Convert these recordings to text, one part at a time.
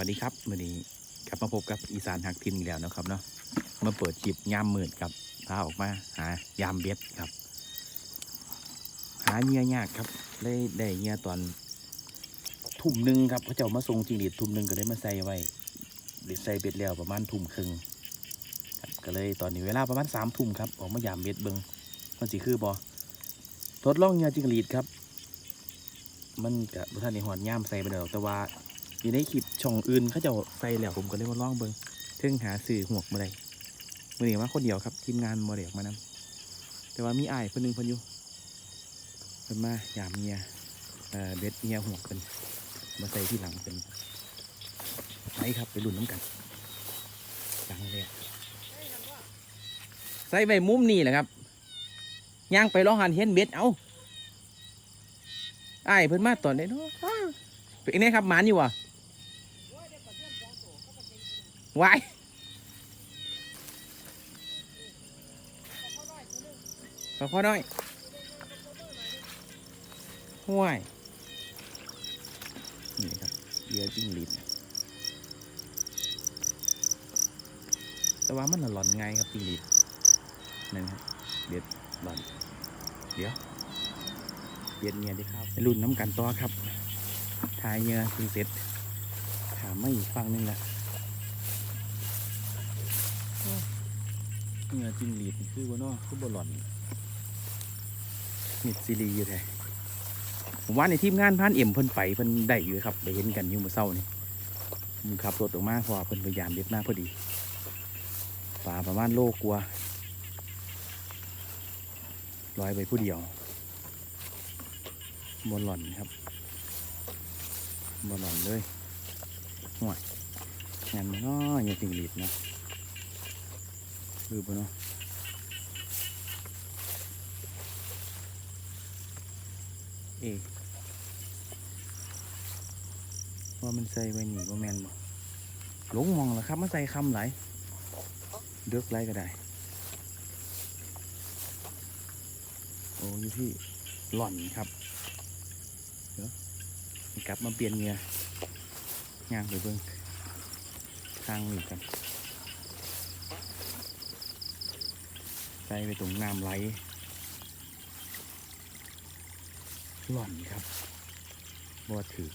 วัสดีครับวันนี้กลับมาพบกับอีสานหักทินอีกแล้วนะครับเนาะมาเปิดคลิปยามมืดครับพาออกมาหายามเบ็ดครับ หาเงื่อยากครับได้ได้เงื่อตอนทุ่มหนึ่งครับเขาเจ้ามาส่งจิงรีดทุ่มหนึ่งก็เลยมาใส่ไว้ด็ดใส่เบ็ดแล้วประมาณทุ่มครึ่งครับก็เลยตอนนี้เวลาประมาณสามทุ่มครับออกมายามเบ็ดเบิงมันสิคือบอทดลองเงื่อจิงหรีดครับ มันกับท่านในหอดย่ามใส่ไปแล้วแต่ว่า อยู่ในคลิปช่องอื่นเขาเจะใส่แล้วผมก็เลยมาลองเบิงเพิ่งหาสื่อหวกมาเลยมือนี้ว่าคนเดียวครับทีมงานมาเดียวมานำแต่ว่ามีอ้ายคนหนึงเพิ่นอยู่เพิ่นมายามเมียเอ่อเบ็ดเมียหวกเพิ่นมาใส่ที่หลังเป็นไปครับไปรุ่นน้ำกันหลังเลยใส่ไปมุมนี่แหละครับย่างไปลองหันเห็นเบ็ดเอาอ้ายเพิ่นมาตอนไหนเนาะเป็นไงครับหมานอยู่วะ วายขอพ่อน้อยห่วยนี่ครับเรือจิ้งหรีดแต่ว่ามันหล่อนไงครับจิ้งหรีดนั่นครับเด็ดหล่อน เดี๋ยวเย็นเงียดีครับรุ่นน้ำกันต่อครับทายเงือคือเสร็จถามไม่อีกฟังหนึงละ เงือจิงหลีดคือว่าน้อคือบอลลอนมิดซีรีอยู่แท้ผมว่าในทีมงานพานเอ็มเพิ่นไปเพิ่นได้อยู่ครับได้เห็นกันอยู่เมื่อเช้านี่ผมขับรถออกมาพอเพิ่นพยายามเด็ดมาพอดีป่าประมาณโลกลัวลอยไปผู้เดียวบอลลอนครับบอลอนเลยห่วยงานมันน้อยยังจิงหลีดเนาะดูปะเนาะเอ๊ะว่ามันใส่ไว้หนีว่าแมนบ่หลงมองแล้วครับมาใส่คำไหลเดือกไรก็ได้ โอ้ยพี่หล่อนครับกลับมาเปลี่ยนเงียย่างไปเบิ่งทางนี้กัน ใส่ไปตรงน้ำไหลหล่อนครับบอถือ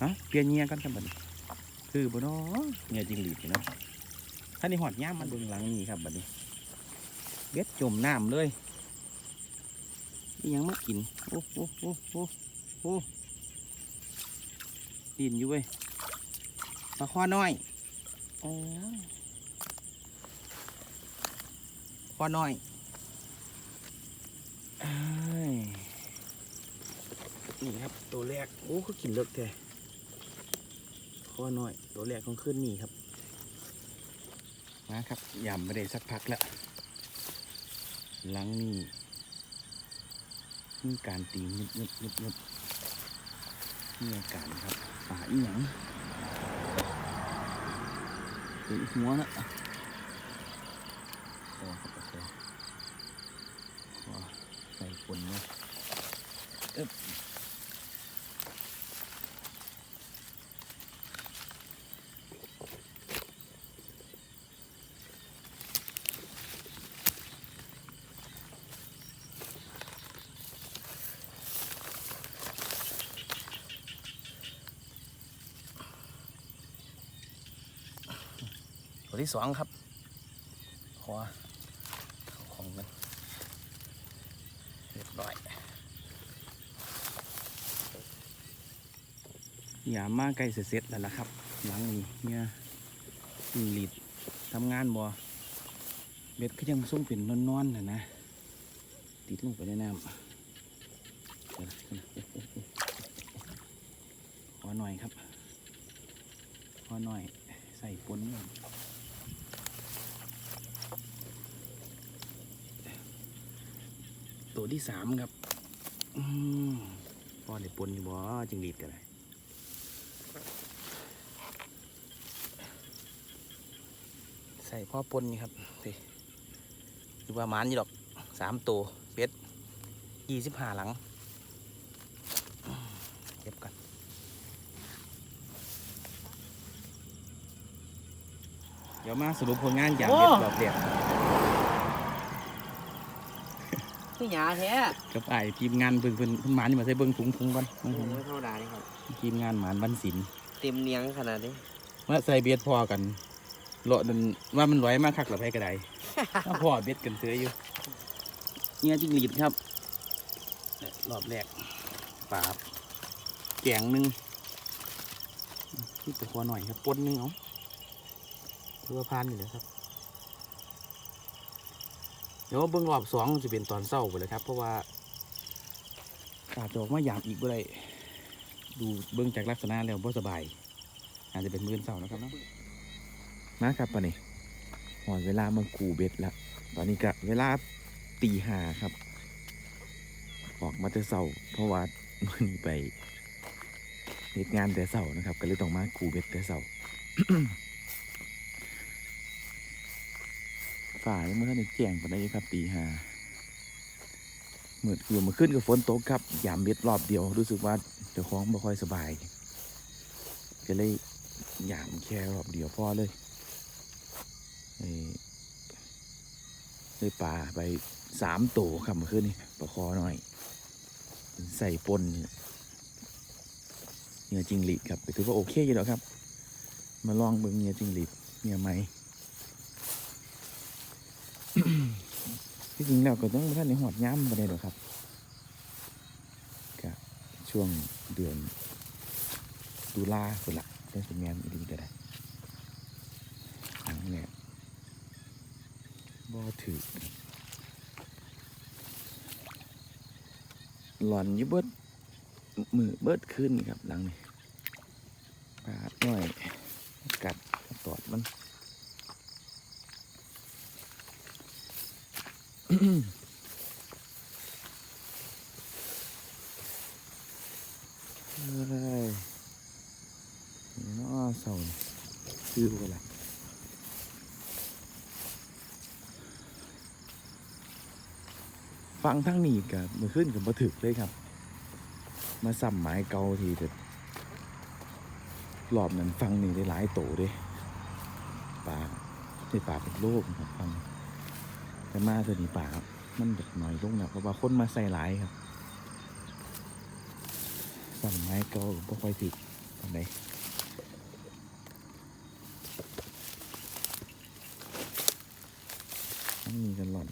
อ้าเปลี่ยนเงี้ยกันครับบัดนี้คือบเนอเงี้ยจริงหลีดนี่เนาะถ้าในหอดย่ามมันเบิ่งหลังนี่ครับบัดนี้เบ็ดจมน้ำเลยนี่ยังมากินโอ้โอ้โอ้โอ้โอ้ดินอยู่เว้ยปลาคอน้อยโอ้ยค อน้อยนี่ครับ ตัวแรก โอ้เขากินเลิกแท้คอน้อย ตัวแรกของขึ้นนี่ครับนะครับยำไม่ได้สักพักแล้วหลังนี่มีการตีงึบงึบงึบงึบมีอาการครับป่าอีหยังเป็นหัวนะ โอ้ครับโอเคขอใส่ฝนนะเอ๊บตัวที่สองครับขอเข้าของกันเรียบร้อยอ ย่ามาใกล้เสร็จแล้วล่ะครับ หลังนี้เนี่ยจิงหลีดทำงานบ่เบ็ดก็ยังส่งเป็นนอนๆนะนะ ติดลงไปในน้ำเดี๋ยวนะเดี๋ยวนะขอหน่อยครับ ขอหน่อยใส่ปนก่อนตัวที่สามครับอืมพอได้ปนอยู่บ่จิงหรีดกันเลยใส่พ่อปนนี่ครับสิหรือว่าหมันอยู่ดอกสามตัวเป็ดยี่สิบห้าหลังเก็บกันเดี๋ยวมาสรุปผลงานยามเบ็ดโอ้รอบแรกคือหยาแท้กับไอ้ทีมงานเพิ่นเพิ่นเพิ่นหมานนี่มาใส่เบิ่งถุงถุงก่อนโอ้โหไม่ธรรมดานี่ครับ ทีมงานหมานวันศิลป์เต็มเนียงขนาดนี้มาใส่เบ็ดพอกัน เลาะดันว่ามันร้อยมากคักหรือไผก็ได้มาพอเบ็ดกันเสืออยู่เนี่ยจิ้งหรีดครับรอบแรกปลาบแกงหนึงนี่ตะคอหน่อยครับปนหนึงเอาเพื่อพานอยู่เลยครับ เดี๋ยวเบิ่งรอบสองจะเป็นตอนเศร้าไปเลยครับ เพราะว่าอาจจะออกมาหยามอีกบ่ได้ดูเบิ่งจากลักษณะแล้วบ่สบาย อาจจะเป็นมื้อเศร้านะครับเนาะ มาครับปะนี่หอนเวลามากูเบ็ดละตอนนี้ก็เวลาตีห้าครับ ออกมาแต่เศร้าเพราะว่ามันไปเหตุงานแต่เศร้านะครับ ก็เลยต้องมากูเบ็ดแต่เศร้าฝ่ายเมื่อท่านแจ้งปานใดครับตีห้าเหมื่อคืนมาขึ้นกับฝนตกครับยามเบ็ดรอบเดียว รู้สึกว่าเจ้าของไม่ค่อยสบาย ก็เลยยามแค่รอบเดียวพอเลยเอ้ย เลยปลาไปสามโตครับเมื่อคืนนี้ประคอหน่อย ใส่ปนเนื้อจิงหรีดครับถือว่าโอเคอยู่แล้วครับ มาลองเบิ่งเนื้อจิงหรีดเนื้อไหมที่จริงแล้วก็ต้องท่านในหอดย้ำมาได้หรอครับกับ ช่วงเดือนตุลาคนละได้สมแมนอีดีก็ได้ครั้งแรก บ่ถือหลอนยี่เบิดมือเบิดขึ้นครับหลังนี้ปาดหน่อย กัดตอดมัน เฮ้ยนี่เนาะเสานี่คือว่าอะไร ฟังทั้งนี้กับมือขึ้นกับมาถึกเลยครับ มาสัมหมายเกาทีแต่รอบนั้นฟังนี่ได้หลายโตด้วยปลาในป่าเป็นโลกครับฟัง แต่มาเสนีป่ามันแบบหน่อยลงนะเพราะว่าคนมาใส่หลายครับสั่งไม้เก็บ่ค่อยติดตรงไหนมันมีกันหล่อน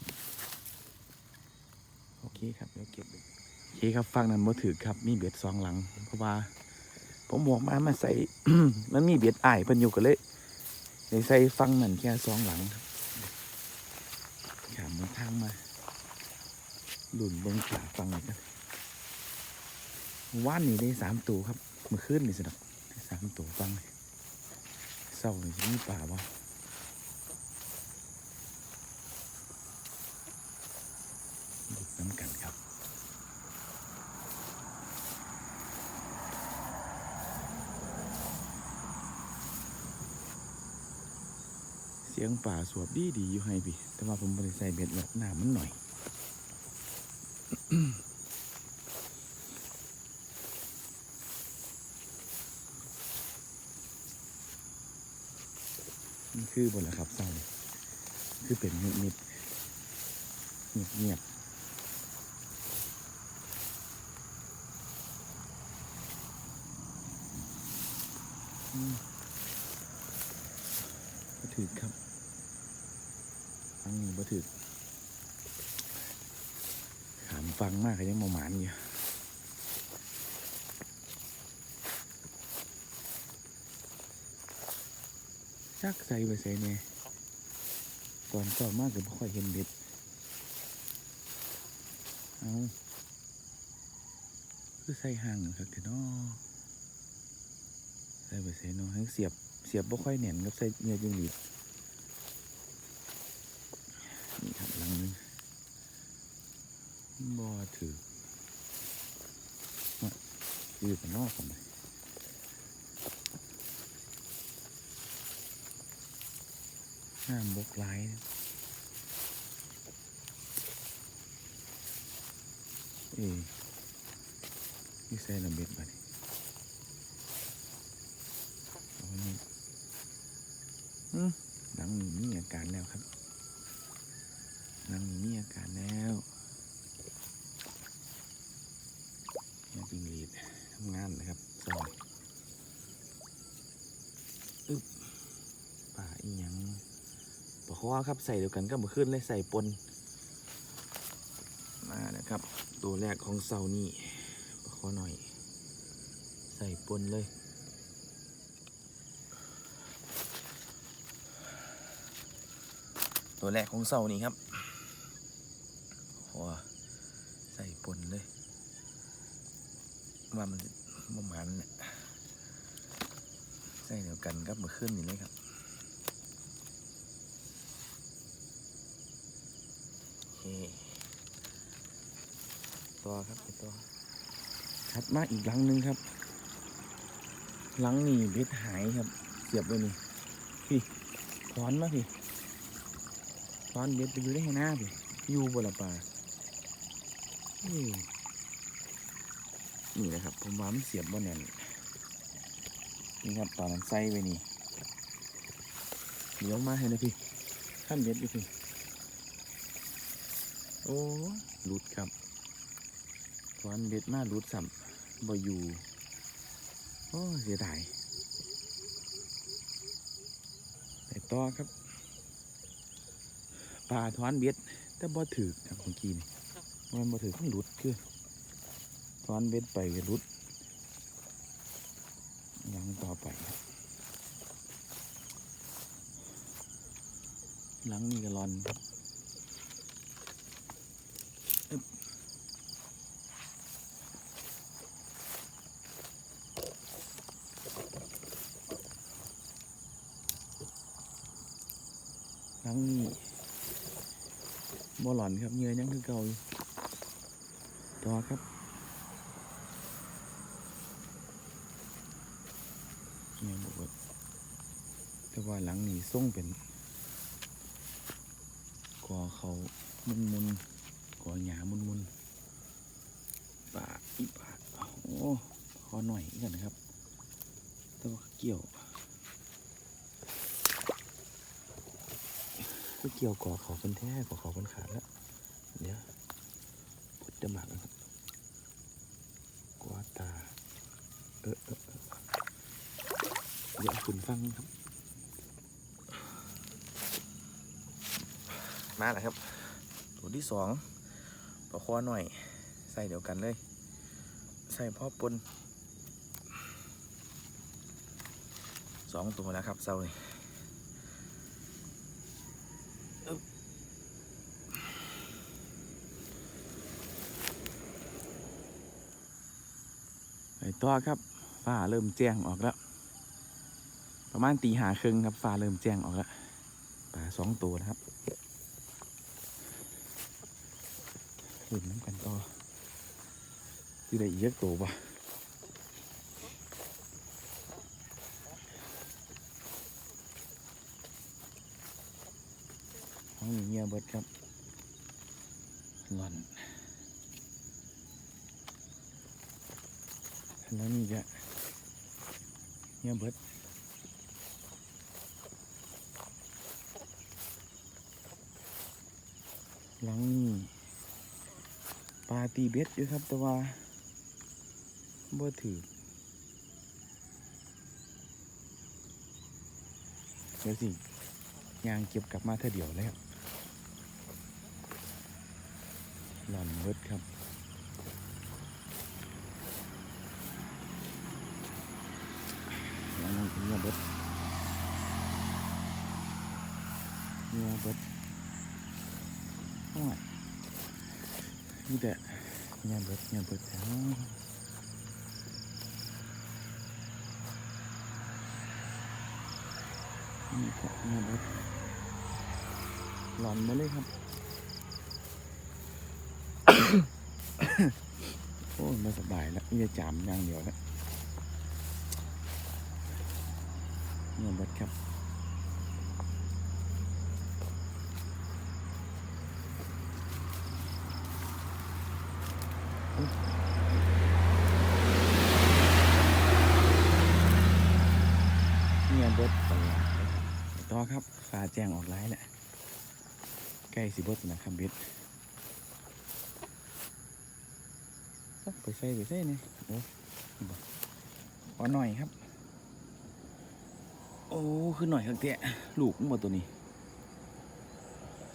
เคครับเดี๋ยวเก็บเบ็ดโอเคครับฟังนั้นบ่ถือครับ มีเบ็ดสองหลัง เพราะว่า ผมบอกมามาใส่ มันมีเบ็ดอ้ายเพิ่นอยู่ก็เลยเลยใส่ฟังนั่นแค่สองหลังครับขามมันทางมาหลุนเบิ้งขาฟังเลยกันว่านนี่ได้สามตัวครับมื่อคืนนี่สินะสามตัวฟังเศร้านี่จะมีป่าวะดูน้ำกันครับ เสียงป่าสวบดีดีอยู่ให้พี่ แต่ว่าผมบริใส่เบ็ดแล้วน้ำมันหน่อยมันคือบนละครับเศร้านี่คือเป็นมิดมิดเงียบเงียบๆอืมบ่ถือครับ บ่ถือขามฟังมากก็ยังมาหมานอยู่จักใส่ไปใส่เนี่ยตอนก่อนมากก็บ่ค่อยเห็นเบ็ด เอาคือใส่ห่างครับเดี๋ยวน้อใส่ไปใส่น้อให้เสียบ เสียบบ่ค่อยแน่นกับใส่เนื้อจิงหรีดนี่ครับหลังนึง บ่ถือมายืดไปนอกกันเลยน้ำบกไลายนะเอ้ยนี่ใส่ลำเบ็ดบัดนี้เอาไว้นี่อืมบหลังนี้มีอาการแล้วครับหลังนี้มีอาการแล้วเนี่ยปิงลีดทำงานนะครับซอยอึบป่าอีหยังปะ คอครับใส่เดียวกันก็มาขึ้นเลยใส่ปนมานะครับ ตัวแรกของเสานี่ปะคอหน่อย ใส่ปนเลยตัวแรกของเสานี่ครับว้าใส่ปนเลย ว่ามันประมาณนี่ยใส่เดียวกันครับมาขึ้นนี่เลยครับ ตัวครับตัวถัดมาอีกหลังหนึงครับ หลังนี่เบ็ดหายครับ เสียบไว้นี่พี่ถอนมาพี่ตอนเบ็ดไปอยู่ได้ห้น้าพี่อยู่บนละป่านี่แหละครับ ผมว่ามันเสียบบ่แน่นนี่ครับตอนนั้นใส่ไว้นี่เดี๋ยวมาให้นะพี่ขั้นเบ็ดอยู่พี่ อ้หลุดครับตอนเบ็ดมาหลุดสัมบ่อยู่โอ้เสียดายแต่ต่อครับปลาทอนเบ็ดแต่บ่ถือครับเมื่อกี้นี่มันบ่ถือข้างหลุดคือทอนเบ็ดไปหลุดยังต่อไปหลังนี่ก็รอนครับ หลังนี่บ่หลอนครับเงือยังคือเก่าอยู่ต่อครับเนี่ยบอกว่าแต่ว่าหลังนี้ส่งเป็นกอเขามุนมุนๆกอหยามุนมุนๆป่าอีป่าโอ้ขอหน่อยอีกันนะครับแต่ว่าเกี่ยว ก็เกี่ยวก่อเขาเป็นแท้ก่อเขาเป็นขาดแล้วเดี๋ยวพุดจะหมักนะครับกวาดตา เออเออเดี๋ยวคุณฟังครับ มาแล้วครับ ตัวที่สองปลาคอหน่อย ใส่เดียวกันเลย ใส่พ่อปนสองตัวแล้วครับเซาเไปต่อครับฟ้าเริ่มแจ้งออกแล้ว ประมาณตีหาครึ่งครับฟ้าเริ่มแจ้งออกแล้วปลาสองตัวนะครับหลุดน้ำกันต่อที่ได้เยอะตัวปะห้องนี้เงียบเบิดครับหล่อน แล้วนี่จะเงียเบิดหลังนี่ปลาตีเบ็ดอยู่ครับแต่ว่าบ่ถือเดี๋ยวสิยางเก็บกลับมาเท่าเดียวเลยครับหล่อนเบิดครับ แล้วมันเงียบเบิดเงียบเบิดโอ้ยนี่แต่เงียบเบิดเงียบเบิดแล้วนี่ก็เงียบเบิดหลอนมาเลยครับ โอ้ยไม่สบายแล้วนี่จะจามอย่างเดียวแล้ว เงียบดครับเงียบเบิดตลอดต่อครับฟ้าแจ้งออกไลายแล้วใกล้สิบดนะครับเบ็ดไปใส่ไปใส่นี่โอ้ขอหน่อยครับ โอ้คือหน่อยครับเตี้ยลูกหมดตัวนี้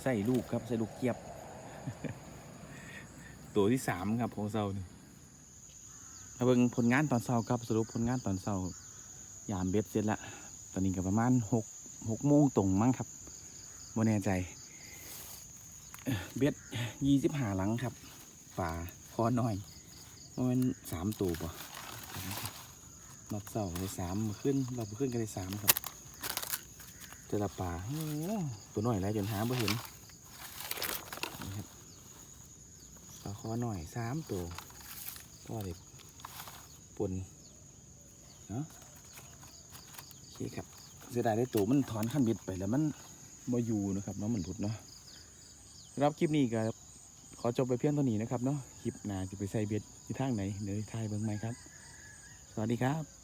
ใส่ลูกครับใส่ลูกเกียบ ตัวที่สามครับของเซานี่เอาเบิ่งผลงานตอนเซาครับสรุปผลงานตอนเซายามเบ็ดเสร็จละตอนนี้ก็ประมาณหกหกโมงตรงมั้งครับบ่แน่ใจเอ่อเบ็ดยี่สิบห้าหลังครับ ฝาคอหน่อยมันสามตัวป่ะ รอบเสาเลยสามมาขึ้นรอบขึ้นก็เลยสามครับเจอละป่าตัวหน่อยแล้วจนหาบ่เห็นนี่ครับปลาคอหน่อยสามตัวพ่อเด็กปนเนาะโอเคครับเสียดายได้ตัวมันถอนขั้นบิดไปแล้วมันมาอยู่นะครับเนาะมันหลุดเนาะสำหรับคลิปนี้ก็ขอจบไปเพียงเท่านี้นะครับเนาะคลิปหน้าจะไปใส่เบ็ดที่ทางไหนเดี๋ยวทายเบิ่งไหมครับ สวัสดีครับ